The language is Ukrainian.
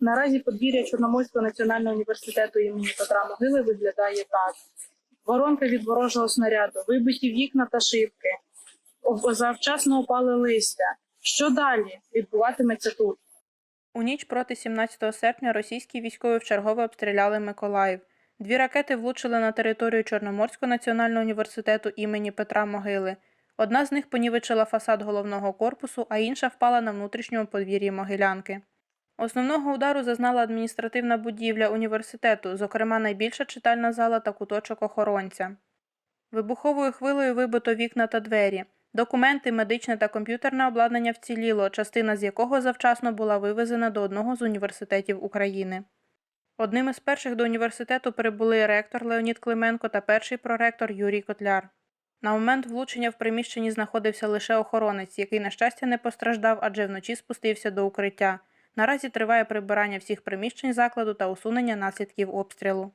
Наразі подвір'я Чорноморського національного університету імені Петра Могили виглядає так: воронка від ворожого снаряду, вибиті вікна та шибки, завчасно опали листя. Що далі відбуватиметься тут? У ніч проти 17 серпня російські військові вчергове обстріляли Миколаїв. Дві ракети влучили на територію Чорноморського національного університету імені Петра Могили. Одна з них понівечила фасад головного корпусу, а інша впала на внутрішньому подвір'ї Могилянки. Основного удару зазнала адміністративна будівля університету, зокрема найбільша читальна зала та куточок охоронця. Вибуховою хвилею вибито вікна та двері. Документи, медичне та комп'ютерне обладнання вціліло, частина з якого завчасно була вивезена до одного з університетів України. Одним із перших до університету прибули ректор Леонід Клименко та перший проректор Юрій Котляр. На момент влучення в приміщенні знаходився лише охоронець, який, на щастя, не постраждав, адже вночі спустився до укриття. Наразі триває прибирання всіх приміщень закладу та усунення наслідків обстрілу.